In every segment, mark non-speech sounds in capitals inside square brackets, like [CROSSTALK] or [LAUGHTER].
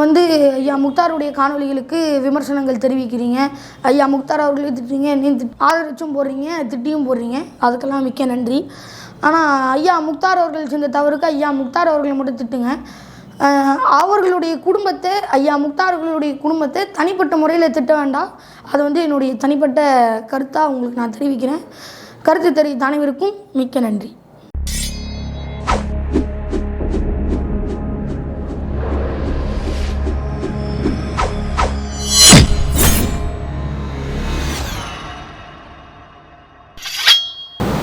நீங்கள் வந்து ஐயா முக்தாருடைய காணொளிகளுக்கு விமர்சனங்கள் தெரிவிக்கிறீங்க. ஐயா முக்தார் அவர்களே திட்டுறீங்க என்னையும் ஆதரிச்சும் போடுறீங்க திட்டியும் போடுறீங்க. அதுக்கெல்லாம் மிக்க நன்றி. ஆனால் ஐயா முக்தார் அவர்கள் செஞ்ச தவறுக்கு ஐயா முக்தார் அவர்களை மட்டும் திட்டுங்க. அவர்களுடைய குடும்பத்தை ஐயா முக்தார்களுடைய குடும்பத்தை தனிப்பட்ட முறையில் திட்ட வேண்டாம். அது வந்து என்னுடைய தனிப்பட்ட கருத்தாக உங்களுக்கு நான் தெரிவிக்கிறேன். கருத்து தெரிவித்த அனைவருக்கும் மிக்க நன்றி.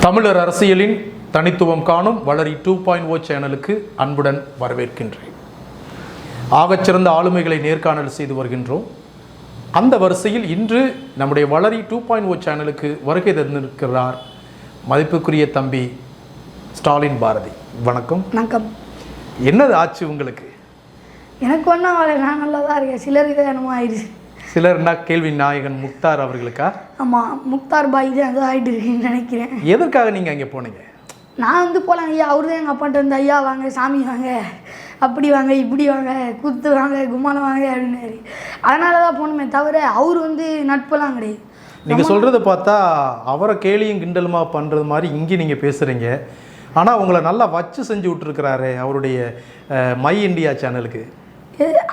தமிழர் அரசியலின் தனித்துவம் காணும் வளரி டூ பாயிண்ட் ஓ சேனலுக்கு அன்புடன் வரவேற்கின்றேன். ஆகச்சிறந்த ஆளுமைகளை நேர்காணல் செய்து வருகின்றோம். அந்த வரிசையில் இன்று நம்முடைய வளரி டூ பாயிண்ட் ஓ சேனலுக்கு வருகை தந்திருக்கிறார் மதிப்புக்குரிய தம்பி ஸ்டாலின் பாரதி. வணக்கம். வணக்கம். என்னது ஆச்சு உங்களுக்கு? எனக்கு ஒன்றும் நான் நல்லா தான் இருக்கேன். சிலர் இதை என்னமோ ஆயிடுச்சு. சிலர்னா கேள்வி நாயகன் முக்தார் அவர்களுக்கா? ஆமாம் முக்தார் பாய் தான் ஏதோ ஆகிட்டு இருக்குன்னு நினைக்கிறேன். எதற்காக நீங்கள் அங்கே போனீங்க? நான் வந்து போகலாம் ஐயா அவரு தான் எங்கள் அப்பாட்ட வந்து ஐயா வாங்க சாமி வாங்க அப்படி வாங்க இப்படி வாங்க குத்து வாங்க கும்மாலம் வாங்க அப்படின்னாரு. அதனால தான் போகணுமே தவிர அவர் வந்து நட்பெல்லாம் கிடையாது. நீங்கள் சொல்கிறத பார்த்தா அவரை கேலியும் கிண்டலுமா பண்ணுறது மாதிரி இங்கே நீங்கள் பேசுகிறீங்க ஆனால் உங்களை நல்லா வச்சு செஞ்சு விட்டுருக்கிறாரு அவருடைய மை இந்தியா சேனலுக்கு.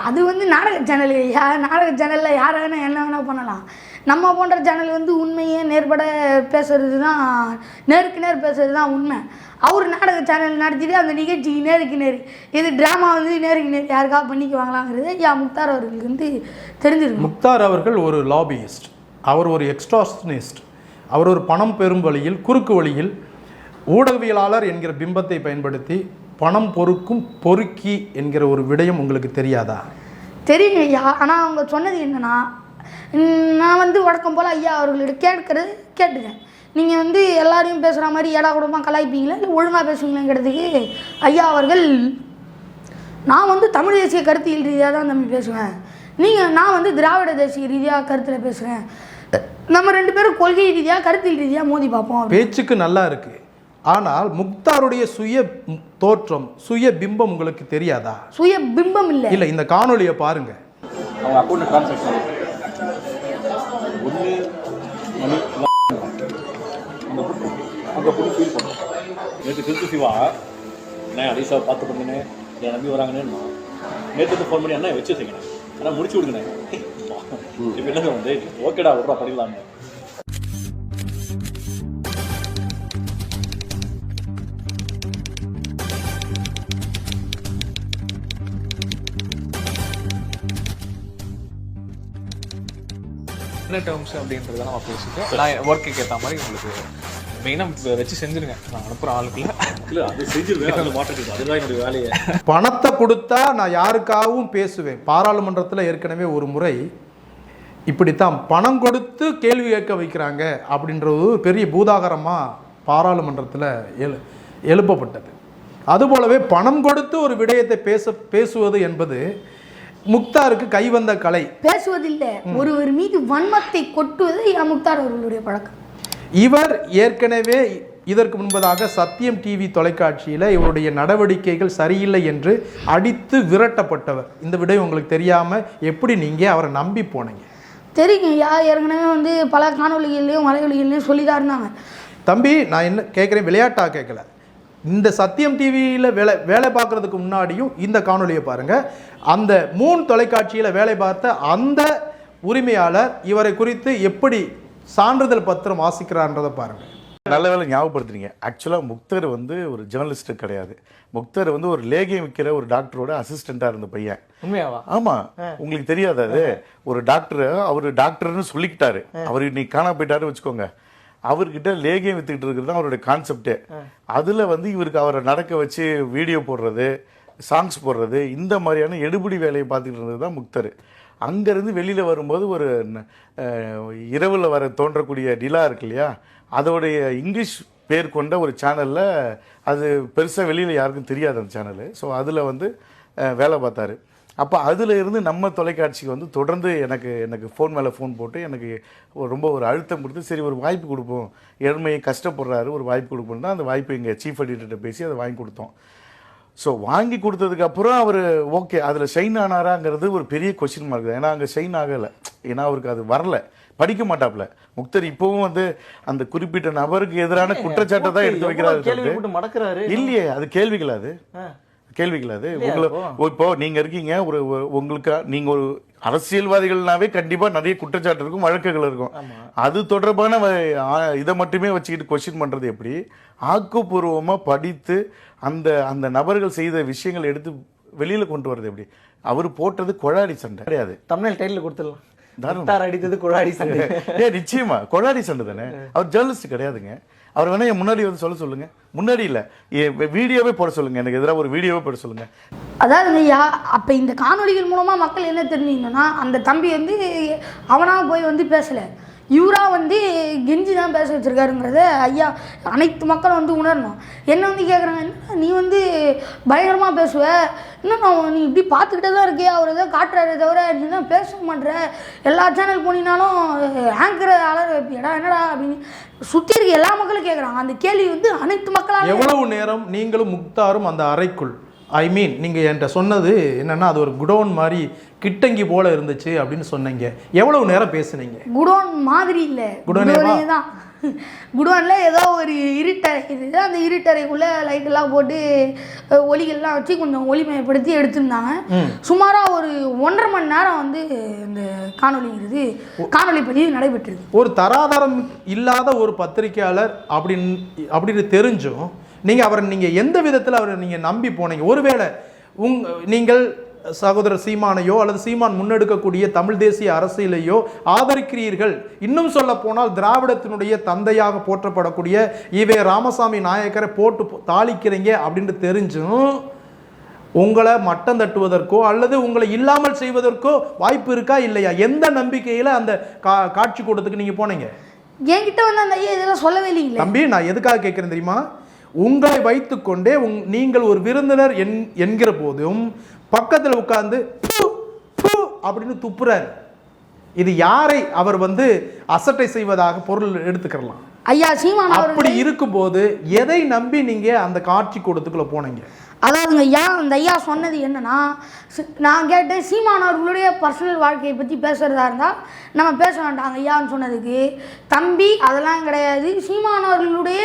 அது வந்து நாடக சேனல் யா நாடக சேனலில் யார் வேணால் என்ன வேணால் பண்ணலாம். நம்ம போன்ற சேனல் வந்து உண்மையே நேர்பட பேசுறது தான் நேருக்கு நேர் பேசுறது தான் உண்மை. அவர் நாடக சேனல் நடத்திட்டு அந்த நிகழ்ச்சிக்கு நேருக்கு நேர் இது ட்ராமா வந்து நேருக்கு நேர் யாருக்காக பண்ணிக்குவாங்களாங்கிறது யா முக்தார் அவர்களுக்கு வந்து தெரிஞ்சிருக்கு முக்தார் அவர்கள் ஒரு லாபியிஸ்ட் அவர் ஒரு எக்ஸ்ட்ராஸ்னிஸ்ட் அவர் ஒரு பணம் பெறும் வழியில் குறுக்கு வழியில் ஊடகவியலாளர் என்கிற பிம்பத்தை பயன்படுத்தி பணம் பொறுக்கும் பொறுக்கி என்கிற ஒரு விடயம் உங்களுக்கு தெரியாதா? தெரியுங்க ஐயா ஆனால் அவங்க சொன்னது என்னன்னா நான் வந்து வழக்கம் போல் ஐயா அவர்களிடம் கேட்கறது கேட்டுக்கேன் நீங்கள் வந்து எல்லாரையும் பேசுகிற மாதிரி ஏடா கூடமாக கலாய்ப்பீங்களா? இல்லை ஒழுங்காக பேசுவீங்களாங்கிறதுக்கு ஐயா அவர்கள் நான் வந்து தமிழ் தேசிய கருத்தியல் ரீதியாக தான் தம்பி பேசுவேன். நீங்கள் நான் வந்து திராவிட தேசிய ரீதியாக கருத்தில் பேசுகிறேன் நம்ம ரெண்டு பேரும் கொள்கை ரீதியாக கருத்தியல் ரீதியாக மோதி பார்ப்போம். பேச்சுக்கு நல்லா இருக்கு. ஆனால் முக்தாருடைய சுய தோற்றம் சுய பிம்பம் உங்களுக்கு தெரியாதா? சுய பிம்பம் இல்லை. இல்லை இந்த காணொளியை பாருங்க. நேற்று திருச்சி சிவா அண்ணா அடிசாவை பார்த்து பண்ணுங்கண்ணே என் நம்பி வராங்கன்னு நேற்று ஃபோன் பண்ணி அண்ணா வச்சு செய்யணும் ஆனால் முடிச்சு விடுங்கண்ணே இப்போ என்ன வந்து ஓகேடா விட்றா படிக்கலாம்னு. என்ன டேர்ம்ஸ் அப்படின்றத நம்ம பேசிட்டு நான் ஒர்க்குக்கு ஏற்ற மாதிரி உங்களுக்கு மெயினாக வச்சு செஞ்சுருங்க. நான் அனுப்புகிற ஆளுக்குள்ள. இல்லை அது செஞ்சிருவேன். அது மாற்றிட்டு அதுதான் என்னுடைய வேலையை. பணத்தை கொடுத்தா நான் யாருக்காகவும் பேசுவேன். பாராளுமன்றத்தில் ஏற்கனவே ஒரு முறை இப்படித்தான் பணம் கொடுத்து கேள்வி கேட்க வைக்கிறாங்க அப்படின்றது ஒரு பெரிய பூதாகரமாக பாராளுமன்றத்தில் எழு எழுப்பப்பட்டது. அதுபோலவே பணம் கொடுத்து ஒரு விடயத்தை பேச பேசுவது என்பது முக்தாருக்கு கைவந்த கலை. பேசுவதில்லை. ஒருவர் மீது வன்மத்தை கொட்டுவது யா முக்தார் அவர்களுடைய பழக்கம். இவர் ஏற்கனவே இதற்கு முன்பதாக சத்தியம் டிவி தொலைக்காட்சியில் இவருடைய நடவடிக்கைகள் சரியில்லை என்று அடித்து விரட்டப்பட்டவர். இந்த விடயம் உங்களுக்கு தெரியாமல் எப்படி நீங்கள் அவரை நம்பி போனீங்க? தெரியுங்க யா ஏற்கனவே வந்து பல காணொலிகள்லையும் வலைவலிகள்லையும் சொல்லி தான் இருந்தாங்க. தம்பி நான் என்ன கேட்குறேன் விளையாட்டாக கேட்கல இந்த சத்தியம் டிவியில் வேலை வேலை பார்க்குறதுக்கு முன்னாடியும் இந்த காணொளியை பாருங்கள் அந்த மூன் தொலைக்காட்சியில் வேலை பார்த்த அந்த உரிமையாளர் இவரை குறித்து எப்படி சான்றிதழ் பத்திரம் வாசிக்கிறான்றதை பாருங்கள் நல்ல வேலை ஞாபகப்படுத்துறீங்க. ஆக்சுவலாக முக்தர் வந்து ஒரு ஜேர்னலிஸ்ட் கிடையாது. முக்தர் வந்து ஒரு லேகியம் விற்கிற ஒரு டாக்டரோட அசிஸ்டண்ட்டாக இருந்த பையன். உண்மையாவா? ஆமாம் உங்களுக்கு தெரியாது அது. ஒரு டாக்டர் அவர் டாக்டர்னு சொல்லிக்கிட்டாரு. அவர் இன்னைக்கு காணா போயிட்டாருன்னு வச்சுக்கோங்க. அவர்கிட்ட லேகியம் வித்துக்கிட்டு இருக்கிறது தான் அவருடைய கான்செப்டே அதில் வந்து இவருக்கு அவரை நடக்க வச்சு வீடியோ போடுறது சாங்ஸ் போடுறது இந்த மாதிரியான எடுபிடி வேலையை பார்த்துக்கிட்டு இருந்தது தான் முக்தர். அங்கேருந்து வெளியில் வரும்போது ஒரு இரவில் வர தோன்றக்கூடிய நிலா இருக்கு இல்லையா? அதோடைய இங்கிலீஷ் பேர் கொண்ட ஒரு சேனலில் அது பெருசாக வெளியில் யாருக்கும் தெரியாது அந்த சேனலு ஸோ அதில் வந்து வேலை பார்த்தாரு. அப்போ அதில் இருந்து நம்ம தொலைக்காட்சிக்கு வந்து தொடர்ந்து எனக்கு எனக்கு ஃபோன் மேலே ஃபோன் போட்டு எனக்கு ரொம்ப ஒரு அழுத்தம் கொடுத்து சரி ஒரு வாய்ப்பு கொடுப்போம். ஏழ்மையை கஷ்டப்படுறாரு ஒரு வாய்ப்பு கொடுப்போம் தான் அந்த வாய்ப்பு எங்கள் சீஃப் எடிட்டர்கிட்ட பேசி அதை வாங்கி கொடுத்தோம். ஸோ வாங்கி கொடுத்ததுக்கு அப்புறம் அவர் ஓகே அதில் ஷைன் ஆனாராங்கிறது ஒரு பெரிய கொஸ்டின் மார்க் தான். ஏன்னா அங்கே ஷைன் ஆகலை. ஏன்னா அவருக்கு அது வரல. படிக்க மாட்டாப்ல முக்தர் இப்பவும் வந்து அந்த குறிப்பிட்ட நபருக்கு எதிரான குற்றச்சாட்டை தான் எடுத்து வைக்கிறாரு இல்லையே அது கேள்விகள் அது. கேள்விகள் அது. உங்களை இப்போ? நீங்க இருக்கீங்க ஒரு உங்களுக்கு நீங்க ஒரு அரசியல்வாதிகள்னாவே கண்டிப்பா நிறைய குற்றச்சாட்டு இருக்கும் வழக்குகள் இருக்கும். அது தொடர்பான இதை மட்டுமே வச்சுக்கிட்டு கொஸ்டின் பண்றது எப்படி? ஆக்கப்பூர்வமா படித்து அந்த அந்த நபர்கள் செய்த விஷயங்களை எடுத்து வெளியில கொண்டு வர்றது எப்படி? அவர் போட்டது கொழாடி சண்டை. கிடையாது. தமிழ் டைட்டில் கொடுத்துடலாம். அடித்தது குழாடி சண்டை. ஏ நிச்சயமா கொழாடி சண்டை தானே? [LAUGHS] அவர் ஜேர்னலிஸ்ட் கிடையாதுங்க. அவர் வேணா என் முன்னாடி வந்து சொல்ல சொல்லுங்க. முன்னாடி இல்லை. வீடியோவே போட சொல்லுங்க. எனக்கு எதிராக ஒரு வீடியோவே போட சொல்லுங்க. அதாவது ஐயா அப்போ இந்த காணொளிகள் மூலமாக மக்கள் என்ன தெரிஞ்சுக்கணும்னா அந்த தம்பி வந்து அவனாக போய் வந்து பேசலை. இவராக வந்து கெஞ்சி தான் பேச வச்சுருக்காருங்கிறத ஐயா அனைத்து மக்களும் வந்து உணரணும். என்ன வந்து கேட்குறாங்க "என்ன நீ வந்து பயங்கரமாக பேசுவ? இன்னும் நான் நீ இப்படி பார்த்துக்கிட்டே தான் இருக்கே அவர் ஏதோ காட்டுறாரு தவிர நீ தான் பேச மாட்டுற எல்லா சேனல் போனீங்கனாலும் ஆங்கர் அலர் வைப்பியடா என்னடா அப்படின்னு சுற்றி இருக்க எல்லா மக்களும் கேட்குறாங்க அந்த கேள்வி வந்து அனைத்து மக்களால் எவ்வளவு நேரம் நீங்களும் முக்தாரும் அந்த அறைக்குள்? ஐ மீன் நீங்கள் என்கிட்ட சொன்னது என்னன்னா அது ஒரு குடோன் மாதிரி கிட்டங்கி போல இருந்துச்சு அப்படின்னு சொன்னீங்க. எவ்வளவு நேரம் பேசுனீங்க? குடோன் மாதிரி இல்லை? குடோனே தான். குடோனில் ஏதோ ஒரு இருட்டறை இருக்குது அந்த இருட்டறைக்குள்ளே லைட்டெல்லாம் போட்டு ஒலிகள்லாம் வச்சு கொஞ்சம் ஒளிமயப்படுத்தி எடுத்திருந்தாங்க. சுமாராக ஒரு ஒன்றரை மணி நேரம் வந்து இந்த காணொலிங்கிறது காணொலி பதிவு நடைபெற்றது ஒரு தராதரம் இல்லாத ஒரு பத்திரிக்கையாளர் அப்படின்னு அப்படின்னு தெரிஞ்சும் நீங்கள் அவரை நீங்கள் எந்த விதத்தில் அவரை நீங்கள் நம்பி போனீங்க? ஒருவேளை உங் நீங்கள் சகோதரர் சீமானையோ அல்லது சீமான் முன்னெடுக்கக்கூடிய தமிழ் தேசிய அரசியலையோ ஆதரிக்கிறீர்கள். இன்னும் சொல்ல போனால் திராவிடத்தினுடைய தந்தையாக போற்றப்படக்கூடிய ஈவே ராமசாமி நாயக்கரை போட்டு தாளிக்கிறீங்க அப்படின்னு தெரிஞ்சும் உங்களை மட்டம் தட்டுவதற்கோ அல்லது உங்களை இல்லாமல் செய்வதற்கோ வாய்ப்பு இருக்கா இல்லையா? எந்த நம்பிக்கையில் அந்த கா காட்சி கூட்டத்துக்கு நீங்கள் போனீங்க? என்கிட்ட வந்து அந்த ஐயா இதெல்லாம் சொல்லவே இல்லைங்களே. தம்பி நான் எதுக்காக கேட்குறேன் தெரியுமா? உங்களை வைத்துக்கொண்டே உங் நீங்கள் ஒரு விருந்தினர் என் என்கிற போதும் பக்கத்தில் உட்கார்ந்து "பு, பு" அப்படின்னு துப்புறாரு. இது யாரை அவர் வந்து அசட்டை செய்வதாக பொருள் எடுத்துக்கிறலாம்? ஐயா சீமான் அப்படி இருக்கும்போது எதை நம்பி நீங்க அந்த காட்சி கூடத்துக்குள்ள போனீங்க? அதாவதுங்க ஐயா அந்த ஐயா சொன்னது என்னன்னா நான் கேட்டேன் சீமான் அவர்களுடைய பர்சனல் வாழ்க்கையை பற்றி பேசுகிறதா இருந்தால் நம்ம பேச வேண்டாம் ஐயான்னு சொன்னதுக்கு. தம்பி அதெல்லாம் கிடையாது. சீமான் அவர்களுடைய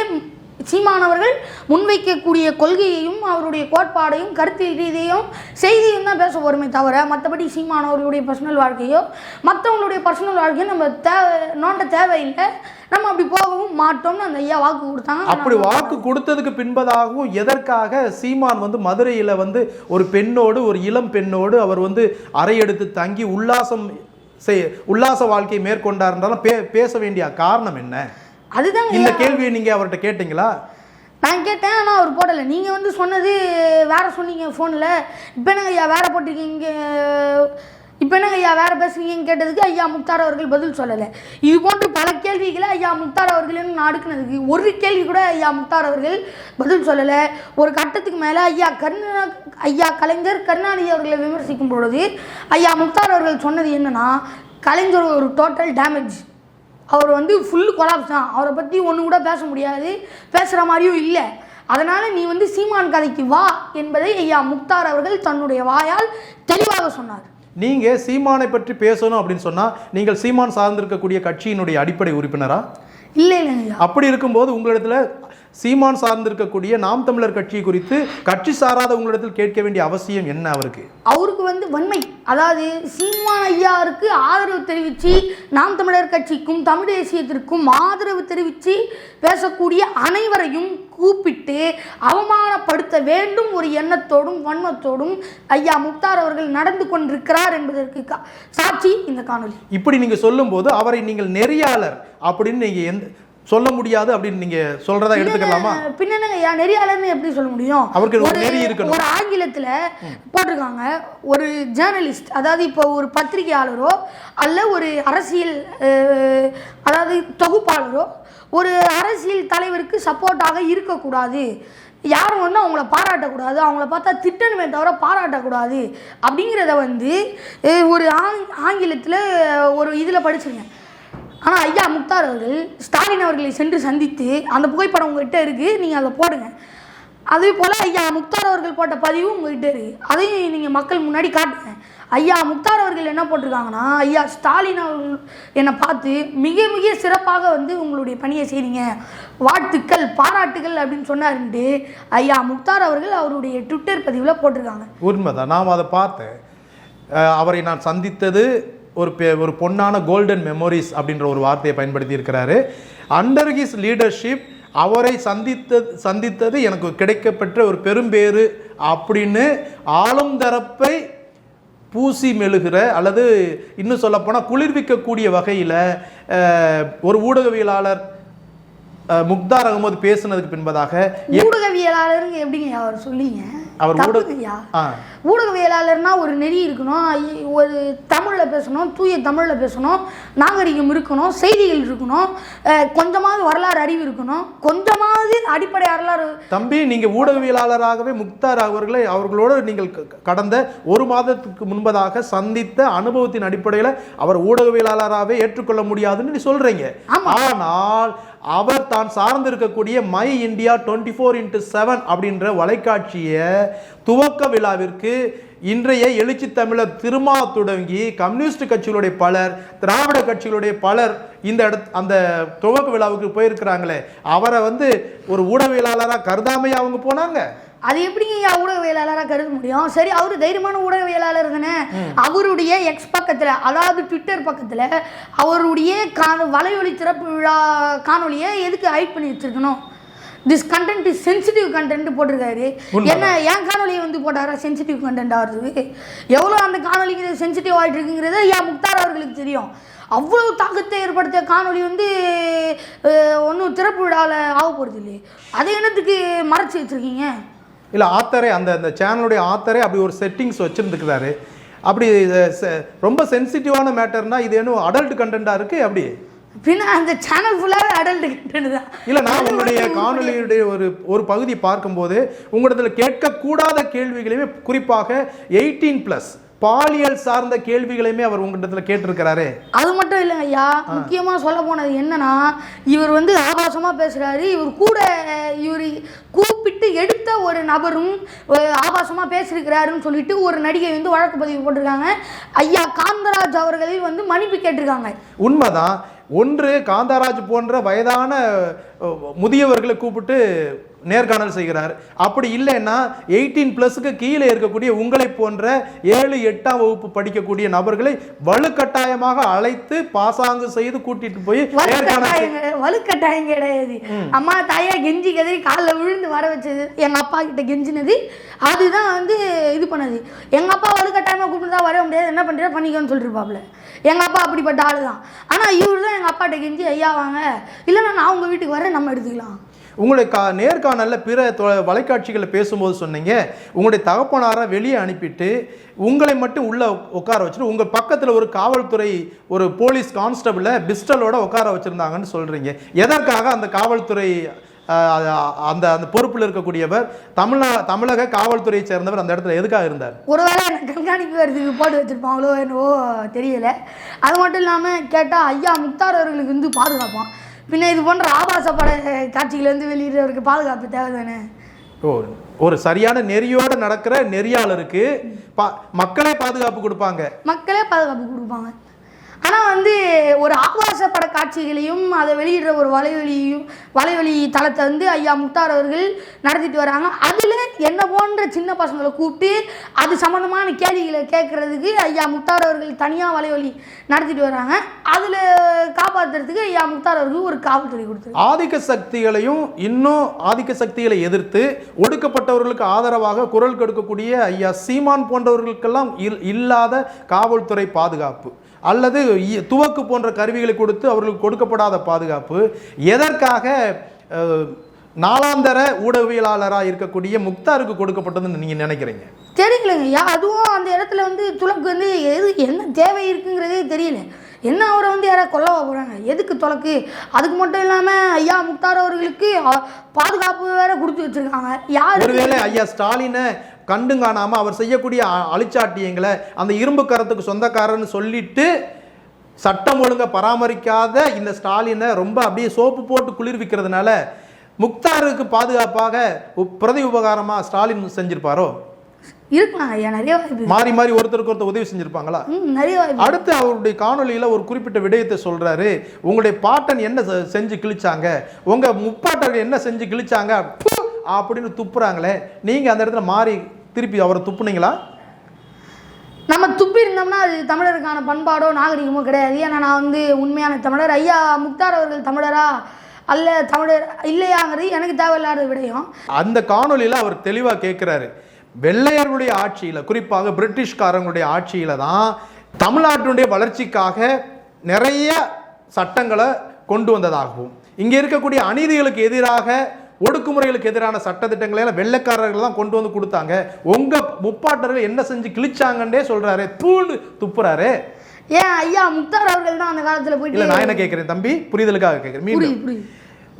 சீமானவர்கள் முன்வைக்கக்கூடிய கொள்கையையும் அவருடைய கோட்பாடையும் கருத்து ரீதியையும் செய்தியும் தான் பேச போகிறோமே தவிர மற்றபடி சீமானவர்களுடைய பர்சனல் வாழ்க்கையோ மற்றவங்களுடைய பர்சனல் வாழ்க்கையோ நம்ம தேவை நோண்ட தேவையில்லை. நம்ம அப்படி போகவும் மாட்டோம்னு அந்த ஐயா வாக்கு கொடுத்தாங்க. அப்படி வாக்கு கொடுத்ததுக்கு பின்பதாகவும் எதற்காக சீமான் வந்து மதுரையில் வந்து ஒரு பெண்ணோடு ஒரு இளம் பெண்ணோடு அவர் வந்து அறை எடுத்து தங்கி உல்லாசம் செய் உல்லாச வாழ்க்கையை மேற்கொண்டார்ன்றாலும் பே பேச வேண்டிய காரணம் என்ன? அதுதாங்க. இந்த. கேள்வியை நீங்க அவர்கிட்ட கேட்டீங்களா? நான் கேட்டேன் ஆனால் அவர் போடலை. நீங்கள் வந்து சொன்னது வேற சொன்னீங்க ஃபோனில் இப்போ என்னங்க ஐயா வேற போட்டிருக்கீங்க? இப்போ என்னங்க ஐயா வேற பேசுறீங்கன்னு கேட்டதுக்கு ஐயா முக்தார் அவர்கள் பதில் சொல்லலை. இது போன்று பல கேள்விகளை ஐயா முக்தார் அவர்கள் நான் அடுக்குனதுக்கு ஒரு கேள்வி கூட ஐயா முக்தார் அவர்கள் பதில் சொல்லலை. ஒரு கட்டத்துக்கு மேலே ஐயா கருணா ஐயா கலைஞர் கருணாநிதி அவர்களை விமர்சிக்கும் பொழுது ஐயா முக்தார் அவர்கள் சொன்னது என்னன்னா கலைஞர் ஒரு டோட்டல் டேமேஜ் அவர் வந்து ஃபுல் கொலாப்ஸ் தான். அவரை பற்றி ஒன்று கூட பேச முடியாது. பேசுகிற மாதிரியும் இல்லை. அதனால் நீ வந்து சீமான் கதைக்கு வா என்பதை ஐயா முக்தார் அவர்கள் தன்னுடைய வாயால் தெளிவாக சொன்னார். நீங்க சீமானை பற்றி பேசணும் அப்படின்னு சொன்னா நீங்கள் சீமான் சார்ந்திருக்கக்கூடிய கட்சியினுடைய அடிப்படை உறுப்பினரா? இல்லை ஐயா அப்படி இருக்கும்போது உங்களிடத்துல சீமான் சார்ந்திருக்கக்கூடிய நாம் தமிழர் கட்சி குறித்து கட்சி சாராத உங்களிடத்தில் கேட்க வேண்டிய அவசியம் என்ன அவருக்கு? அவருக்கு வந்து வன்மை. அதாவது சீமான் ஐயாருக்கு ஆதரவு தெரிவித்து நாம் தமிழர் கட்சிக்கும் தமிழ் தேசியத்திற்கும் ஆதரவு தெரிவித்து பேசக்கூடிய அனைவரையும் கூப்பிட்டு அவமானப்படுத்த வேண்டும் ஒரு எண்ணத்தோடும் வன்மத்தோடும் ஐயா முக்தார் அவர்கள் நடந்து கொண்டிருக்கிறார் என்பதற்கு சாட்சி இந்த காணொளி இப்படி நீங்க சொல்லும்போது அவரை நீங்கள் நெறியாளர் அப்படின்னு நீங்க எந்த சொல்ல முடியாது அப்படின்னு நீங்க சொல்றதா எடுத்துக்கலாமா? பின்ன என்னங்க ஐயா நெறியாளர்னு எப்படி சொல்ல முடியும்? அவருக்கு ஒரு நெறி இருக்கணும். ஒரு ஆங்கிலத்தில் போட்டிருக்காங்க. ஒரு ஜேர்னலிஸ்ட் அதாவது இப்போ ஒரு பத்திரிகையாளரோ அல்ல ஒரு அரசியல் அதாவது தொகுப்பாளரோ ஒரு அரசியல் தலைவருக்கு சப்போர்ட்டாக இருக்கக்கூடாது. யாரும் வந்து அவங்கள பாராட்டக்கூடாது. அவங்கள பார்த்தா திட்டணுமே தவிர பாராட்டக்கூடாது. அப்படிங்கிறத வந்து ஒரு ஆங் ஆங்கிலத்தில் ஒரு இதில் படிச்சிருக்கேன் ஆனால் ஐயா முக்தார் அவர்கள் ஸ்டாலின் அவர்களை சென்று சந்தித்து அந்த புகைப்படம் உங்கள்கிட்ட இருக்குது நீங்கள் அதை போடுங்க. அதே போல் ஐயா முக்தார் அவர்கள் போட்ட பதிவும் உங்கள்கிட்ட இருக்கு. அதையும் நீங்கள் மக்கள் முன்னாடி காட்டுங்க. ஐயா முக்தார் அவர்கள் என்ன போட்டிருக்காங்கன்னா ஐயா ஸ்டாலின் அவர்கள் என்னை பார்த்து மிக மிக சிறப்பாக வந்து உங்களுடைய பணியை செய்றீங்க வாழ்த்துக்கள் பாராட்டுகள் அப்படின்னு சொன்னாருன்ட்டு ஐயா முக்தார் அவர்கள் அவருடைய ட்விட்டர் பதிவில் போட்டிருக்காங்க. உண்மைதான். நாம் அதை பார்த்தேன். அவரை நான் சந்தித்தது ஒரு பெ ஒரு பொன்னான கோல்டன் மெமோரிஸ் அப்படின்ற ஒரு வார்த்தையை பயன்படுத்தி இருக்கிறாரு அண்டர் ஹிஸ் லீடர்ஷிப் அவரை சந்தித்தது சந்தித்தது எனக்கு கிடைக்கப்பெற்ற ஒரு பெரும்பேறு அப்படின்னு ஆளும் தரப்பை பூசி மெழுகிற அல்லது இன்னும் சொல்லப்போனால் குளிர்விக்கக்கூடிய வகையில் ஒரு ஊடகவியலாளர் முக்தார் அகமது பேசுனதுக்கு பின்பதாக ஊடகவியலாளருங்க எப்படிங்க அவர் சொல்லிங்க அவர். ஊடகவியலாளர்னா ஒரு நெறி இருக்கணும். ஒரு தமிழில் பேசணும் தூய தமிழில் பேசணும் நாகரிகம் இருக்கணும் செய்திகள் இருக்கணும் கொஞ்சமாவது வரலாறு அறிவு இருக்கணும் கொஞ்சமாவது அடிப்படை வரலாறு தம்பி நீங்க ஊடகவியலாளராகவே முக்தார் அவர்களை அவர்களோடு நீங்கள் கடந்த ஒரு மாதத்துக்கு முன்பதாக சந்தித்த அனுபவத்தின் அடிப்படையில் அவர் ஊடகவியலாளராகவே ஏற்றுக்கொள்ள முடியாதுன்னு நீ சொல்றீங்க. ஆனால் அவர் தான் சார்ந்து இருக்கக்கூடிய my India twenty four into seven அப்படின்ற வலைக்காட்சியை துவக்க விழாவிற்கு இன்றைய எழுச்சி தமிழர் திருமா தொடங்கி கம்யூனிஸ்ட் கட்சிகளுடைய பலர் திராவிட கட்சிகளுடைய பலர் இந்த இடத் அந்த துவக்க விழாவுக்கு போயிருக்கிறாங்களே. அவரை வந்து ஒரு ஊடகவியலாளராக கருதாமையே அவங்க போனாங்க? அது எப்படிங்க ஐயா ஊடகவியலாளராக கருத முடியும்? சரி அவர் தைரியமான ஊடகவியலாளர் தானே. அவருடைய எக்ஸ் பக்கத்தில் அதாவது ட்விட்டர் பக்கத்தில் அவருடைய காண வலையொலி திறப்பு விழா காணொலியை எதுக்கு ஹைட் பண்ணி வச்சிருக்கணும்? This content is sensitive content போட்டிருக்காரு. என்ன என் காணொலியை வந்து போட்டாரா? சென்சிட்டிவ் கண்டென்ட் ஆகுது எவ்வளோ அந்த காணொலிங்கிறது சென்சிட்டிவ் ஆகிட்டு இருக்குங்கிறது ஐயா முக்தார் அவர்களுக்கு தெரியும். அவ்வளோ தாக்கத்தை ஏற்படுத்திய காணொளி வந்து ஒன்றும் திறப்பு விழாவில் ஆக போகிறது இல்லையே அதை என்னத்துக்கு மறைச்சி வச்சுருக்கீங்க? இல்லை ஆத்தரே அந்த அந்த சேனலுடைய ஆத்தரே அப்படி ஒரு செட்டிங்ஸ் வச்சுருந்துக்கிறாரு அப்படி ரொம்ப சென்சிட்டிவான மேட்டர்னா இது என்ன அடல்ட் கண்டென்ட்டாக இருக்குது அப்படி? பின்ன அந்த சேனல் ஃபுல்லாகவே அடல்ட் கண்டென்ட் தான். இல்லை நான் உங்களுடைய காணொலியுடைய ஒரு ஒரு பகுதி பார்க்கும்போது உங்களிடத்தில் கேட்கக்கூடாத கேள்விகளையுமே குறிப்பாக எயிட்டீன் ப்ளஸ் பாலியல் சார்ந்த கேள்விகளையுமே அவர் உங்களிடத்தில் கேட்டிருக்கிறாரே. அது மட்டும் இல்லைங்க ஐயா. முக்கியமாக சொல்ல போனது என்னன்னா இவர் வந்து ஆபாசமாக பேசுகிறாரு இவர் கூட இவர் கூப்பிட்டு எடுத்த ஒரு நபரும் ஆபாசமாக பேசியிருக்கிறாருன்னு சொல்லிட்டு ஒரு நடிகை வந்து வழக்கு பதிவு போட்டிருக்காங்க. ஐயா காந்தராஜ் அவர்கள் வந்து மன்னிப்பு கேட்டிருக்காங்க. உண்மைதான். ஒன்று காந்தாராஜ் போன்ற வயதான முதியவர்களை கூப்பிட்டு நேர்காணல் செய்கிறார். அப்படி இல்லைன்னா எயிட்டீன் ப்ளஸுக்கு கீழே இருக்கக்கூடிய உங்களை போன்ற ஏழு எட்டாம் வகுப்பு படிக்கக்கூடிய நபர்களை வலுக்கட்டாயமாக அழைத்து பாசாங்கு செய்து கூட்டிட்டு போய் வலுக்கட்டாயம் வலுக்கட்டாயம் கிடையாது. அம்மா தாயா கெஞ்சி கதறி காலில் விழுந்து வர வச்சது எங்கள் அப்பா கிட்ட கெஞ்சினது. அதுதான் வந்து இது பண்ணது. எங்கள் அப்பா வலுக்கட்டாயமாக கூப்பிட்டு தான் வர முடியாது. என்ன பண்ணுறா பண்ணிக்கோன்னு சொல்லிருப்பாப்ல. எங்கள் அப்பா அப்படிப்பட்ட ஆள் தான் ஆனால் இவர் தான் எங்கள் அப்பாட்ட கெஞ்சி ஐயா வாங்க. இல்லைன்னா நான் உங்கள் வீட்டுக்கு வரேன். நம்ம எடுத்துக்கலாம். உங்களுடைய கா நேர்காணலில் பிற தொ- வலைக்காட்சிகளில் பேசும்போது சொன்னீங்க. உங்களுடைய தகப்பனாரை வெளியே அனுப்பிட்டு உங்களை மட்டும் உள்ளே உட்கார வச்சுட்டு உங்கள் பக்கத்தில் ஒரு காவல்துறை ஒரு போலீஸ் கான்ஸ்டபிளை பிஸ்டலோட உட்கார வச்சுருந்தாங்கன்னு சொல்கிறீங்க எதற்காக அந்த காவல்துறை அந்த அந்த பொறுப்பில் இருக்கக்கூடியவர் தமிழ்நா தமிழக காவல்துறையை சேர்ந்தவர் அந்த இடத்துல எதுக்காக இருந்தார்? ஒருவேளை எனக்கு கண்காணிப்பு வரதுக்கு போட்டு வச்சுருப்பாங்களோ என்னவோ தெரியல. அது மட்டும் இல்லாமல் கேட்டால் ஐயா முக்தார் அவர்களுக்கு வந்து பாதுகாப்பான் பின்ன இது போன்ற ஆபாச பட காட்சிகளை வந்து வெளியிடுறவருக்கு பாதுகாப்பு தேவை தானே ஓ ஒரு சரியான நெறியோடு நடக்கிற நெறியாளருக்கு பா மக்களே பாதுகாப்பு கொடுப்பாங்க. மக்களே பாதுகாப்பு கொடுப்பாங்க. ஆனால் வந்து ஒரு ஆபாசப்பட காட்சிகளையும் அதை வெளியிடுற ஒரு வலைவெளியையும் வலைவெளி தளத்தை வந்து ஐயா முக்தார் அவர்கள் நடத்திட்டு வராங்க. அதில் என்ன போன்ற சின்ன பசங்களை கூப்பிட்டு அது சம்மந்தமான கேள்விகளை கேட்குறதுக்கு ஐயா முக்தார் அவர்கள் தனியாக வலைவெளி நடத்திட்டு வராங்க. அதில் காப்பாற்றுறதுக்கு ஐயா முக்தார் அவர்கள் ஒரு காவல்துறை கொடுத்து ஆதிக்க சக்திகளையும் இன்னும் ஆதிக்க சக்திகளை எதிர்த்து ஒடுக்கப்பட்டவர்களுக்கு ஆதரவாக குரல் கொடுக்கக்கூடிய ஐயா சீமான் போன்றவர்களுக்கெல்லாம் இல்- இல்லாத காவல்துறை பாதுகாப்பு. அல்லது துவக்கு போன்ற கருவிகளை கொடுத்து அவர்களுக்கு கொடுக்கப்படாத பாதுகாப்பு. எதற்காக அஹ், நாளாந்தர ஊடகவியலாளராக இருக்கக்கூடிய முக்தாருக்கு கொடுக்கப்பட்டதுன்னு நீங்கள் நினைக்கிறீங்க? தெரியலங்க ஐயா அதுவும் அந்த இடத்துல வந்து துலக்கு வந்து எது என்ன தேவை இருக்குங்கிறதே தெரியல. என்ன அவரை வந்து யாராவது கொல்லவா போகிறாங்க எதுக்கு துலக்கு அதுக்கு மட்டும் இல்லாமல் ஐயா முக்தார் அவர்களுக்கு பாதுகாப்பு வேற கொடுத்து வச்சிருக்காங்க. யாரு? ஒருவேளை ஐயா ஸ்டாலினை கண்டும் காணாம அவர் செய்யக்கூடிய அழிச்சாட்டியங்களை அந்த இரும்பு கரத்துக்கு சொந்தக்காரன்னு சொல்லிட்டு சட்டம் ஒழுங்கை பராமரிக்காத இந்த ஸ்டாலினை ரொம்ப அப்படியே சோப்பு போட்டு குளிர்விக்கிறதுனால முக்தாருக்கு பாதுகாப்பாக பிரதி உபகாரமா ஸ்டாலின் செஞ்சிருப்பாரோ? இருக்கலாம் ஐயா நிறைய வாய்ப்பு. மாறி மாறி ஒருத்தருக்கு ஒருத்தர் உதவி செஞ்சிருப்பாங்களா? நிறைய வாய்ப்பு அடுத்து அவருடைய காணொளியில ஒரு குறிப்பிட்ட விடயத்தை சொல்றாரு. உங்களுடைய பாட்டன் என்ன செஞ்சு கிழிச்சாங்க? உங்க முப்பாட்டர்கள் என்ன செஞ்சு கிழிச்சாங்க? ப்பு! அப்படின்னு துப்புறாங்களே. நீங்க அந்த இடத்துல மாறி திருப்பி அவரை துப்புனீங்களா? நம்ம துப்பி இருந்தோம்னா அது தமிழருக்கான பண்பாடோ நாகரிகமோ கிடையாது. ஏன்னா நான் வந்து உண்மையான தமிழர். ஐயா முக்தார் அவர்கள் தமிழரா அல்ல தமிழர் இல்லையாங்கிறது எனக்கு தேவையில்லாத விடயம். அந்த காணொளியில அவர் தெளிவா கேட்கிறாரு வெள்ளையர்களுடைய ஆட்சியில குறிப்பாக பிரிட்டிஷ்காரங்களுடைய ஆட்சியில தான் தமிழ்நாட்டினுடைய வளர்ச்சிக்காக நிறைய சட்டங்களை கொண்டு வந்ததாகவும் இங்க இருக்கக்கூடிய அநீதிகளுக்கு எதிராக ஒடுக்குமுறைகளுக்கு எதிரான சட்டத்திட்டங்களை எல்லாம் வெள்ளைக்காரர்கள் தான் கொண்டு வந்து கொடுத்தாங்க. உங்க முப்பாட்டர்கள் என்ன செஞ்சு கிழிச்சாங்கன்னே சொல்றாரு தூண்டு துப்புறாரு. ஏன் ஐயா முக்தார் அவர்கள் தான் அந்த காலத்துல இல்ல போயிட்டு நான் என்ன கேட்கிறேன் தம்பி? புரிதலுக்காக கேட்கிறேன்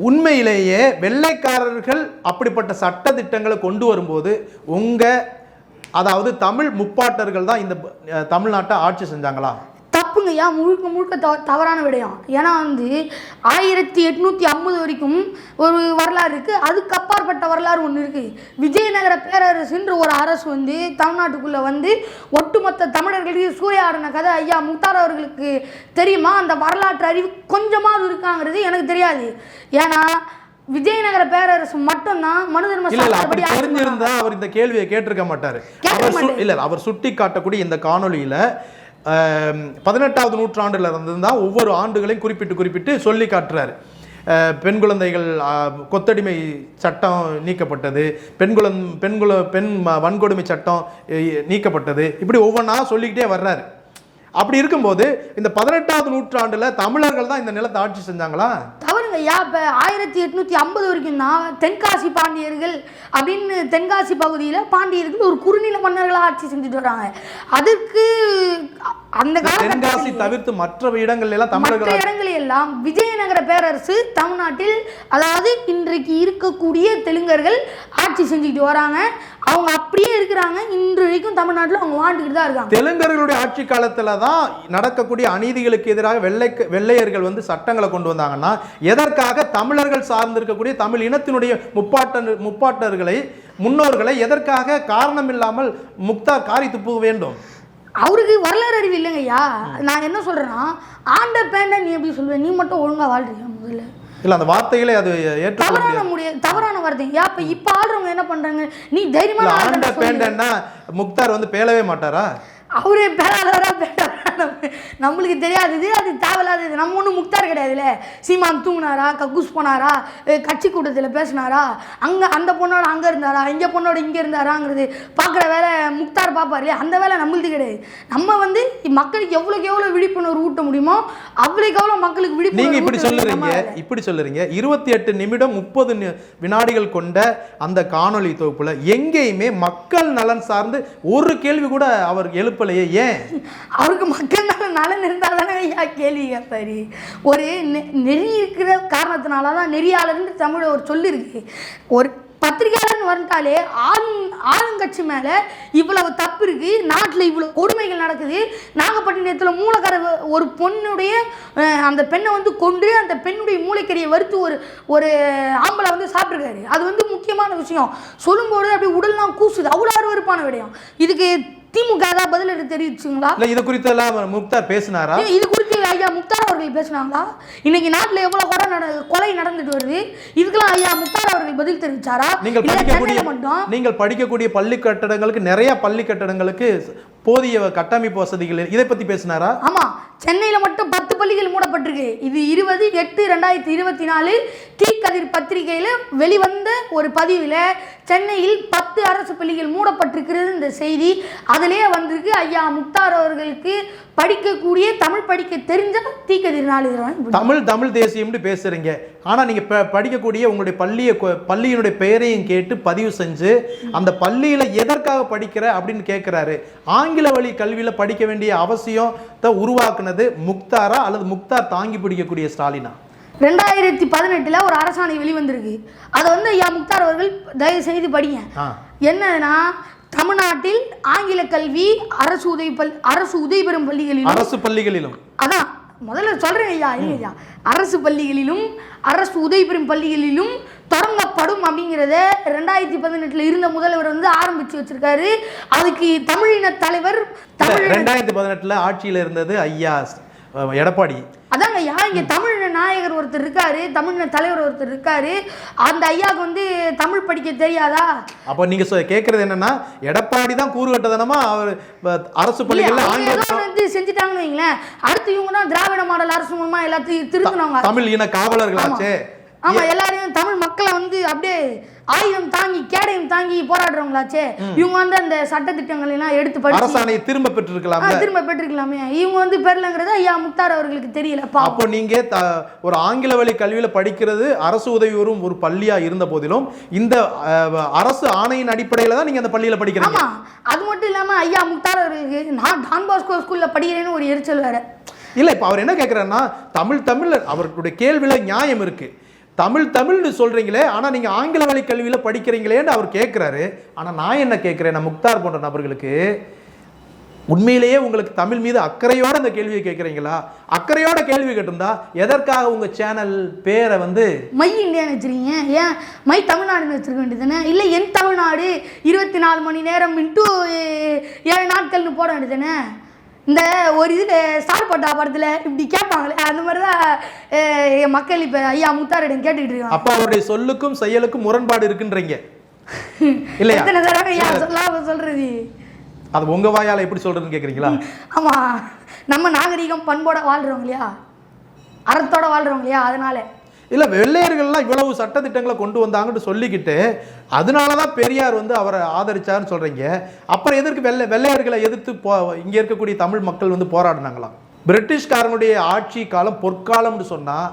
உண்மையிலேயே வெள்ளைக்காரர்கள் அப்படிப்பட்ட சட்ட திட்டங்களை கொண்டு வரும்போது உங்க அதாவது தமிழ் முப்பாட்டர்கள் தான் இந்த தமிழ்நாட்டை ஆட்சி செஞ்சாங்களா? ஐயா முழுக்க முழுக்க தவ தவறான விடயம். ஏன்னா வந்து ஆயிரத்தி எட்நூத்தி ஐம்பது வரைக்கும் ஒரு வரலாறு இருக்கு. அதுக்கு அப்பாற்பட்ட வரலாறு ஒன்று இருக்கு. விஜயநகர பேரரசுன்ற ஒரு அரசு வந்து தமிழ்நாட்டுக்குள்ள வந்து ஒட்டுமொத்த தமிழர்களுக்கு சூறையாடின கதை ஐயா முக்தார் அவர்களுக்கு தெரியுமா? அந்த வரலாற்று அறிவு கொஞ்சமாவது இருக்காங்கிறது எனக்கு தெரியாது. ஏன்னா விஜயநகர பேரரசு மட்டும்தான் மனு தர்ம தெரிஞ்சிருந்தா அவர் இந்த கேள்வியை கேட்டிருக்க மாட்டாரு. அவர். இல்ல அவர் சுட்டி காட்டக்கூடிய இந்த காணொளியில ஆம், பதினெட்டாவது நூற்றாண்டில் இருந்து தான் ஒவ்வொரு ஆண்டுகளையும் குறிப்பிட்டு குறிப்பிட்டு சொல்லி காட்டுறாரு. பெண் குழந்தைகள் கொத்தடிமை சட்டம் நீக்கப்பட்டது பெண் குழந் பெண் குல பெண் வன்கொடுமை சட்டம் நீக்கப்பட்டது. இப்படி ஒவ்வொன்றா சொல்லிக்கிட்டே வர்றாரு. அப்படி இருக்கும்போது இந்த பதினெட்டாவது நூற்றாண்டுல தமிழர்கள் தான் இந்த நிலத்தை ஆட்சி செஞ்சாங்களா? தவறுங்க ஐயா இப்போ ஆயிரத்தி எட்நூத்தி ஐம்பது வரைக்கும் தான் தென்காசி பாண்டியர்கள் அப்படின்னு தென்காசி பகுதியில் பாண்டியர்கள் ஒரு குறுநில மன்னர்களாக ஆட்சி செஞ்சுட்டு வராங்க அதுக்கு அந்த தென்காசி தவிர்த்து மற்ற இடங்கள்ல எல்லாம் ஆட்சி- இடங்களில் எல்லாம் விஜயநகர பேரரசு தமிழ்நாட்டில் அதாவது இன்றைக்கு இருக்கக்கூடிய தெலுங்கர்கள் ஆட்சி செஞ்சுக்கிட்டு வராங்க. அவங்க அப்படியே இருக்கிறாங்க. இன்று வரைக்கும் தமிழ்நாட்டில் அவங்க வாழ்ந்துக்கிட்டு தான் இருக்காங்க. தெலுங்கர்களுடைய ஆட்சி காலத்துல தான் நடக்கக்கூடிய அநீதிகளுக்கு எதிராக வெள்ளை வெள்ளையர்கள் வந்து சட்டங்களை கொண்டு வந்தாங்கன்னா எதற்காக தமிழர்கள் சார்ந்திருக்கக்கூடிய தமிழ் இனத்தினுடைய முப்பாட்ட முப்பாட்டர்களை முன்னோர்களை எதற்காக காரணம் இல்லாமல் முக்தார் காரி துப்புக வேண்டும்? அவருக்கு வரலாறு அறிவு இல்லைங்க ஐயா நான் என்ன சொல்றேன்னா ஆண்ட பேண்ட நீ எப்படி சொல்லுவ? நீ மட்டும் ஒழுங்கா வாழ்றியா முதல்ல? இல்ல அந்த வார்த்தைகளை அது ஏற்றுக்கொள்ள தவறான முடியாது. தவறான வார்த்தை யா இப்ப இப்ப ஆடுறவங்க என்ன பண்றாங்க? நீ தைரியமா ஆண்ட. பேண்டன்னா முக்தார் வந்து பேலவே மாட்டாரா? அவரே பேராளரா பேராளரா நம்மளுக்கு தெரியாதது அது தேவையில்லாதது. நம்ம ஒன்றும் முக்தார் கிடையாதுல்ல. சீமான் தூங்கினாரா கக்கூஸ் போனாரா கட்சி கூட்டத்தில் பேசினாரா அங்கே அந்த பொண்ணோட அங்கே இருந்தாரா இங்கே பொண்ணோட இங்கே இருந்தாராங்கிறது பார்க்குற வேலை முக்தார் பார்ப்பார் இல்லையா? அந்த வேலை நம்மளுது கிடையாது. நம்ம வந்து மக்களுக்கு எவ்வளோக்கு எவ்வளோ விழிப்புணர்வு ஊட்ட முடியுமோ அவ்வளோக்கு எவ்வளோ மக்களுக்கு விழிப்புணர்வு இப்படி ஊட்ட வேண்டியது சொல்லுறீங்க. இப்படி சொல்லுறீங்க. இருபத்தி எட்டு நிமிடம் முப்பது வினாடிகள் கொண்ட அந்த காணொளி தொகுப்புல எங்கேயுமே மக்கள் நலன் சார்ந்து ஒரு கேள்வி கூட அவர் எழுப்பலையே ஏன்? அவருக்கு மக்கள் மேல நலன் இருந்தால் தானே ஐயா கேள்வி கேட்பாரு. ஒரு நெ- நெறி இருக்கிற காரணத்தினால தான் நெறியாளர்னு தமிழ் ஒரு சொல்லு இருக்கு ஒரு பத்திரிகையாளர்னு வந்துட்டாலே ஆளும் ஆளுங்கட்சி மேலே இவ்வளவு தப்பு இருக்குது நாட்டில் இவ்வளோ கொடுமைகள் நடக்குது. நாகப்பட்டினத்தில் மூலக்கார ஒரு பொண்ணுடைய அந்த பெண்ணை வந்து கொண்டு அந்த பெண்ணுடைய மூளைக்கறியை வறுத்து ஒரு ஒரு ஆம்பளை வந்து சாப்பிட்ருக்காரு அது வந்து முக்கியமான விஷயம். சொல்லும்போது அப்படியே உடல்லாம் கூசுது. அவ்வளோ அருவறுப்பான விடயம். இதுக்கு திமுக ஏதாவது பதிலடி தெரிவிச்சுங்களா? இல்ல இது குறித்தெல்லாம் முக்தார் பேசினாரா? இது குறித்து ஐயா முக்தார் அவர்கள் பேசினாங்களா? இன்னைக்கு நாட்டில் எவ்வளோ கொலை நட கொலை நடந்துட்டு வருது? இதுக்கெல்லாம் ஐயா முக்தார் அவர்கள் பதில் தெரிவிச்சாரா? நீங்கள் படிக்கக்கூடிய மட்டும். நீங்கள் படிக்கக்கூடிய பள்ளி கட்டடங்களுக்கு நிறைய பள்ளி கட்டடங்களுக்கு போதிய கட்டமைப்பு வசதிகள் இதை பத்தி பேசினாரா? ஆமா சென்னையில மட்டும் பத்து பள்ளிகள் மூடப்பட்டிருக்கு. இது இருபது எட்டு ரெண்டாயிரத்தி இருபத்தி நாலு தீக்கதிர் பத்திரிகையில வெளிவந்த ஒரு பதிவில் சென்னையில் பத்து அரசு பள்ளிகள் மூடப்பட்டிருக்கிறது இந்த செய்தி. அதிலே வந்திருக்கு ஐயா முக்தார் அவர்களுக்கு படிக்கக்கூடிய தமிழ் படிக்க தெரிஞ்ச தீக்கதிர் நாளிதழ் தமிழ் தமிழ் தேசியம்னு பேசுறீங்க. ஆனா நீங்க ப- படிக்கக்கூடிய உங்களுடைய பள்ளியை பள்ளியினுடைய பெயரையும் கேட்டு பதிவு செஞ்சு அந்த பள்ளியில எதற்காக படிக்கிற அப்படின்னு கேட்கிறாரு ஆங்கில வழி கல்வியில படிக்க வேண்டிய அவசியத்தை உருவாக்குனது முக்தாரா அல்லது முக்தார் தாங்கி பிடிக்கக்கூடிய ஸ்டாலினா? ரெண்டாயிரத்தி பதினெட்டில் ஒரு அரசாணை வெளிவந்திருக்கு. அதை வந்து ஐயா முக்தார் அவர்கள் தயவு செய்து படிங்க. ஆ. என்னன்னா தமிழ்நாட்டில் ஆங்கில கல்வி அரசு உதவி பல் அரசு உதவி பெறும் பள்ளிகளிலும் அரசு பள்ளிகளிலும். அதான் முதல்ல சொல்றேன் ஐயா ஐயா. அரசு பள்ளிகளிலும் அரசு உதவி பெறும் பள்ளிகளிலும் தொடங்கப்படும் அப்படிங்கிறத ரெண்டாயிரத்தி பதினெட்டுல இருந்த முதல்வர் வந்து ஆரம்பிச்சு வச்சிருக்காரு. அதுக்கு தமிழின தலைவர் தமிழ் ரெண்டாயிரத்தி பதினெட்டுல ஆட்சியில இருந்தது ஐயா எடப்பாடி. அதாங்க ஐயா இங்க தமிழின நாயகர் ஒருத்தர் இருக்காரு தமிழின தலைவர் ஒருத்தர் இருக்காரு அந்த ஐயாவுக்கு வந்து தமிழ் படிக்க தெரியாதா? அப்ப நீங்க சொ- கேக்குறது என்னன்னா எடப்பாடி தான் கூறு கட்டதனமா அவர் அரசு பள்ளிகள்ல ஆங்கிலம் வந்து செஞ்சுட்டாங்கன்னு வைங்களேன். அடுத்து இவங்க தான் திராவிட மாடல் அரசு மூலமா எல்லாத்தையும் திருத்தினவங்க தமிழ் இன காவலர்களாச்சே. ஆமா எல்லாரையும் தமிழ் மக்களை வந்து அப்படியே ஆயுதம் தாங்கி கேடயம் தாங்கி போராடுறவங்களாச்சே. இவங்க வந்து அந்த சட்டத்திட்டங்கள் எல்லாம் எடுத்து படிச்சு அரசாணையை திரும்ப பெற்றிருக்கலாம் திரும்ப பெற்றிருக்கலாமே. இவங்க வந்து பெறலங்கிறது ஐயா முக்தார் அவர்களுக்கு தெரியல அப்போ நீங்க ஒரு ஆங்கில வழி கல்வியில படிக்கிறது அரசு உதவி வரும் ஒரு பள்ளியா இருந்த போதிலும் இந்த அரசு ஆணையின் அடிப்படையில தான் நீங்க அந்த பள்ளியில படிக்கிறீங்க. ஆமா. அது மட்டும் இல்லாம ஐயா முக்தார் அவர்களுக்கு நான் டான் பாஸ்கோ ஸ்கூல்ல படிக்கிறேன்னு ஒரு எரிச்சல் வேற. இல்ல இப்ப அவர் என்ன கேக்குறாருன்னா தமிழ் தமிழ் அவர்களுடைய கேள்வியில நியாயம் இருக்கு. தமிழ் தமிழ்னு சொல்கிறீங்களே ஆனால் நீங்கள் ஆங்கில வழி கல்வியில் படிக்கிறீங்களேன்னு அவர் கேட்குறாரு ஆனால் நான் என்ன கேட்குறேன் நான் முக்தார் போன்ற நபர்களுக்கு உண்மையிலேயே உங்களுக்கு தமிழ் மீது அக்கறையோட இந்த கேள்வியை கேட்குறீங்களா அக்கறையோட கேள்வி கேட்டிருந்தா எதற்காக உங்கள் சேனல் பேரை வந்து மை இந்தியான்னு வச்சுருக்கீங்க? ஏன்? மை தமிழ்நாடுன்னு வச்சிருக்க வேண்டியதானே இல்லை என் தமிழ்நாடு இருபத்தி நாலு மணி நேரம் இன்ட்டு ஏழு நாட்கள்னு போட வேண்டியதானே இந்த ஒரு இதில் ஸ்டார் பட்டா படத்தில் இப்படி கேட்பாங்களே அந்த மாதிரி தான் மக்கள் இப்போ ஐயா முத்தாரிடம் கேட்டுக்கிட்டு இருக்காங்க. அப்ப அவருடைய சொல்லுக்கும் செயலுக்கும் முரண்பாடு இருக்குன்றீங்க. [LAUGHS] இல்லையா? எத்தனை தடவை ஐயா சொல்லாம சொல்றது? அது உங்க வாயால எப்படி சொல்றதுன்னு கேக்குறீங்களா? ஆமா நம்ம நாகரிகம் பண்போட வாழ்றோம் இல்லையா? அறத்தோட வாழ்றோம் இல்லையா? அதனால. இல்லை வெள்ளையர்கள்லாம் இவ்வளவு சட்டத்திட்டங்களை கொண்டு வந்தாங்கன்னு சொல்லிக்கிட்டு அதனால தான் பெரியார் வந்து அவரை ஆதரிச்சார்னு சொல்கிறீங்க அப்புறம் எதற்கு வெள்ளை வெள்ளையர்களை எதிர்த்து போ இங்கே இருக்கக்கூடிய தமிழ் மக்கள் வந்து போராடினாங்களாம்? பிரிட்டிஷ்காரனுடைய ஆட்சி காலம் பொற்காலம்னு சொன்னால்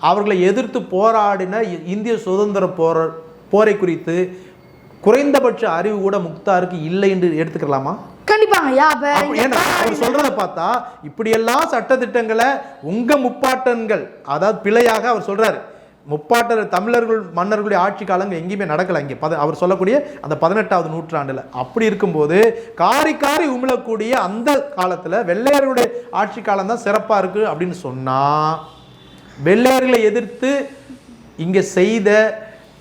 அவர்களை எதிர்த்து போராடின இ- இந்திய சுதந்திர போர போரை குறித்து குறைந்தபட்ச அறிவு கூட முக்தாருக்கு இல்லை என்று எடுத்துக்கலாமா? கண்டிப்பாங்க. ஏன்னா அவர் சொல்றத பார்த்தா இப்படியெல்லாம் சட்டதிட்டங்களை உங்க முப்பாட்டன்கள் அதாவது பிழையாக அவர் சொல்றாரு. முப்பாட்டர் தமிழர்கள் மன்னர்களுடைய ஆட்சி காலங்கள் எங்கேயுமே நடக்கல இங்கே பத அவர் சொல்லக்கூடிய அந்த பதினெட்டாவது நூற்றாண்டுல. அப்படி இருக்கும்போது காரி காரி உமிழக்கூடிய அந்த காலத்துல வெள்ளையர்களுடைய ஆட்சி காலம் தான் சிறப்பா இருக்கு அப்படின்னு சொன்னா வெள்ளையர்களை எதிர்த்து இங்க செய்த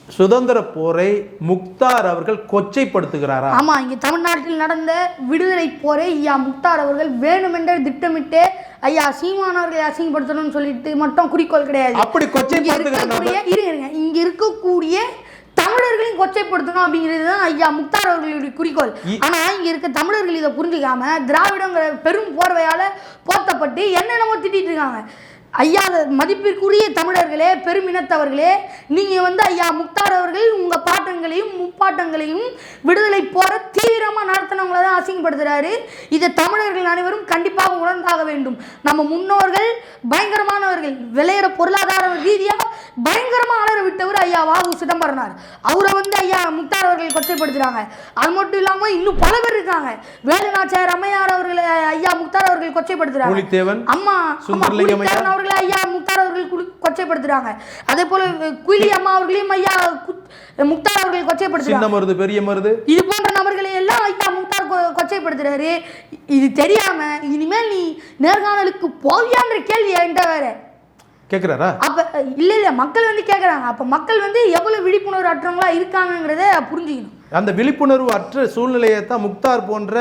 சுதந்திர போரை முக்தார் அவர்கள் கொச்சைப்படுத்துகிறாரா? ஆமா இங்க தமிழ்நாட்டில் நடந்த விடுதலை போரை ஐயா முக்தார் அவர்கள் வேணுமென்றே திட்டமிட்டு ஐயா சீமான் அவர்களை அசிங்கப்படுத்தணும்னு சொல்லிட்டு மட்டும் குறிக்கோள் கிடையாது. அப்படி இங்க கொச்சைப்படுத்துகிற நபர் இருக்கக்கூடிய இருங்க. இங்க இருக்கக்கூடிய தமிழர்களையும் கொச்சைப்படுத்தணும் அப்படிங்கிறது தான் ஐயா முக்தார் அவர்களுடைய குறிக்கோள். இ- ஆனா இங்க இருக்க தமிழர்கள் இதை புரிஞ்சுக்காம திராவிடங்கிற பெரும் போர்வையால போத்தப்பட்டு என்னென்னமோ திட்டிட்டு இருக்காங்க. ஐயா மதிப்பிற்குரிய தமிழர்களே பெருமினத்தவர்களே நீங்க வந்து ஐயா முக்தார் அவர்கள் உங்க பாட்டங்களையும் முப்பாட்டங்களையும் விடுதலை போற தீவிரமா நடத்தினவங்கள தான் அசிங்கப்படுத்துறாரு. இதை தமிழர்கள் அனைவரும் கண்டிப்பாக உணர்ந்தாக வேண்டும். நம்ம முன்னோர்கள் பயங்கரமானவர்கள் விளையிற பொருளாதார ரீதியா பயங்கரமா அலற விட்டவர் ஐயா வாகு சிதம்பரனார். அவரை வந்து ஐயா முக்தார் அவர்கள் கொச்சைப்படுத்துறாங்க. அது மட்டும் இல்லாம இன்னும் பல பேர் இருக்காங்க. வேலுநாச்சியார் அம்மையார் அவர்களை ஐயா முக்தார் அவர்கள் கொச்சைப்படுத்துறாங்க. பூலித்தேவன் அவர்களை ஐயா முக்தார் அவர்கள் கொச்சைப்படுத்துறாங்க. அதே போல குயிலி அம்மா அவர்களையும் ஐயா குத்- முக்தார் அவர்கள் கொச்சைப்படுத்துறாங்க. மருது பெரிய மருது? இது போன்ற நபர்களை எல்லாம் ஐயா முக்தார் கொச்சைப்படுத்துறாரு. இது தெரியாம இனிமேல் நீ நேர்காணலுக்கு போவியான்ற கேள்வி என்கிட்ட வேற. கேக்குறாரா? அப்ப இல்ல இல்ல மக்கள் வந்து கேக்குறாங்க. அப்ப மக்கள் வந்து எவ்வளவு விழிப்புணர்வு அற்றவங்களா இருக்காங்கங்கிறத புரிஞ்சுக்கணும். அந்த விழிப்புணர்வு அற்ற சூழ்நிலையை தான் முக்தார் போன்ற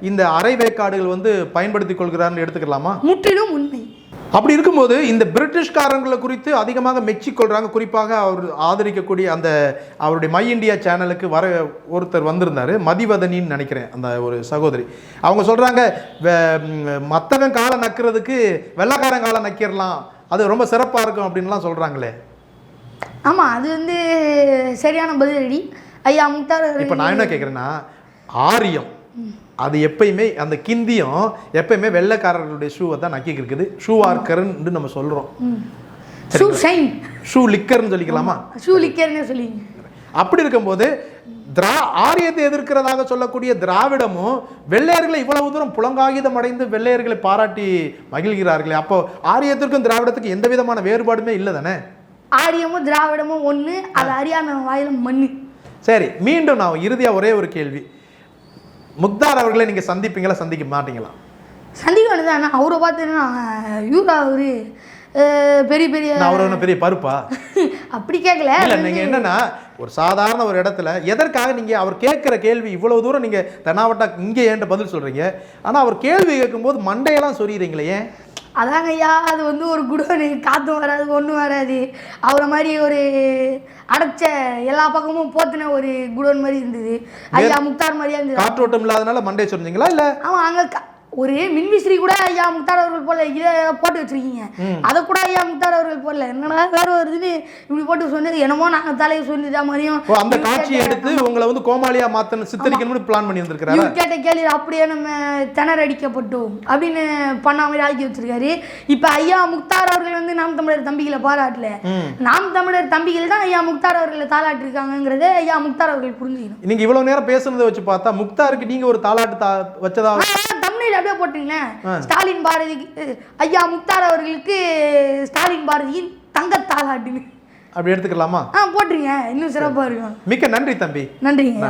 இந்த அரை வேக்காடுகள் வந்து பயன்படுத்திக் கொள்கிறார்னு எடுத்துக்கலாமா? முற்றிலும் உண்மை. அப்படி இருக்கும்போது இந்த பிரிட்டிஷ்காரங்களை குறித்து அதிகமாக மெச்சிக்கொள்றாங்க. குறிப்பாக அவர் ஆதரிக்கக்கூடிய அந்த அவருடைய மை இந்தியா சேனலுக்கு வர ஒருத்தர் வந்திருந்தாரு. மதிவதனின்னு நினைக்கிறேன் அந்த ஒரு சகோதரி. அவங்க ம், மத்தவன் காலை நக்கிறதுக்கு வெள்ளக்காரன் காலை நக்கிடலாம் அது ரொம்ப சிறப்பா இருக்கும் அப்படின்லாம் சொல்றாங்களே. ஆமா அது வந்து சரியான பதிலடி. ஐயா முக்தார் இப்போ நான் என்ன கேட்குறேன்னா ஆரியம். அது எப்பயுமே அந்த கிந்தியும் எப்பயுமே வெள்ளைக்காரர்களுடைய ஷூவை தான் நக்கிக்கு இருக்குது. ஷூ ஆர்க்கர்ன்னு நம்ம சொல்கிறோம் ஷூ ஷைன் ஷூ லிக்கர்னு சொல்லிக்கலாமா? ஷூ லிக்கர்னு சொல்லி அப்படி இருக்கும்போது திரா ஆரியத்தை எதிர்க்கிறதாக சொல்லக்கூடிய திராவிடமும் வெள்ளையர்களை இவ்வளவு தூரம் புலங்காகிதம் அடைந்து வெள்ளையர்களை பாராட்டி மகிழ்கிறார்களே. அப்போ ஆரியத்திற்கும் திராவிடத்துக்கும் எந்த விதமான வேறுபாடுமே இல்லை தானே? ஆரியமும் திராவிடமும் ஒண்ணு அது அறியாம வாயிலும் மண்ணு. சரி மீண்டும் நான் இறுதியாக ஒரே ஒரு கேள்வி. முக்தார் அவர்களை நீங்கள் சந்திப்பீங்களா? சந்திக்க மாட்டீங்களா? சந்தேகம் வேணுதான் ஆனால் அவரை பார்த்தீங்கன்னா யூரா அவரு? பெரிய பெரிய அவர் என்ன பெரிய பருப்பா? [LAUGHS] அப்படி கேட்கல இல்ல நீங்க என்னன்னா ஒரு சாதாரண ஒரு இடத்துல எதற்காக நீங்க அவர் கேட்கிற கேள்வி இவ்வளவு தூரம் நீங்க தென்னாவட்டா இங்க ஏன்ட்ட பதில் சொல்றீங்க? ஆனா அவர் கேள்வி கேட்கும்போது மண்டையெல்லாம் சொறீங்களே ஏன்? அதாங்க ஐயா அது வந்து ஒரு குடோனு காற்றும் வராது ஒன்றும் வராது. அவரை மாதிரி ஒரு அடைச்ச எல்லா பக்கமும் போத்தின ஒரு குடோன் மாதிரி இருந்தது. ஐயா முக்தார் மாதிரியா இருந்தது. காற்றோட்டம் இல்லாதனால மண்டையை சொன்னீங்களா இல்ல? ஆமாம் அங்கே ஒரு மின்விசிறி கூட ஐயா முக்தார் அவர்கள் போல இதை போட்டு வச்சிருக்கீங்க. அதை கூட ஐயா முக்தார் அவர்கள் போடல. என்னடா வேற வருதுன்னு இப்படி போட்டு சொன்னது என்னமோ நாங்கள் தலையை சொல்லிட்டா மாதிரியும் அந்த காட்சியை எடுத்து உங்களை வந்து கோமாளியா மாத்தணும் சித்தரிக்கணும்னு பிளான் பண்ணி வந்திருக்கிறாரு கேட்ட கேள்வி அப்படியே நம்ம திணறடிக்கப்பட்டோம் அப்படின்னு பண்ண மாதிரி ஆக்கி வச்சிருக்காரு. இப்ப ஐயா முக்தார் அவர்கள் வந்து நாம் தமிழர் தம்பிகளை பாராட்டல. நாம் தமிழர் தம்பிகள் தான் ஐயா முக்தார் அவர்களை தாளாட்டி இருக்காங்கிறத ஐயா முக்தார் அவர்கள் புரிஞ்சுக்கணும். நீங்க இவ்வளவு நேரம் பேசுனதை வச்சு பார்த்தா முக்தாருக்கு நீங்க ஒரு தாலாட்டு தா வச்சதா தமிழில் அப்படியே போட்டுங்களேன் ஸ்டாலின் பாரதி ஐயா முக்தார் அவர்களுக்கு ஸ்டாலின் பாரதியின் தங்க தாளாட்டுன்னு அப்படி எடுத்துக்கலாமா? ஆ போட்டுருங்க. இன்னும் சிறப்பா இருக்கும். மிக்க நன்றி தம்பி. நன்றிங்க.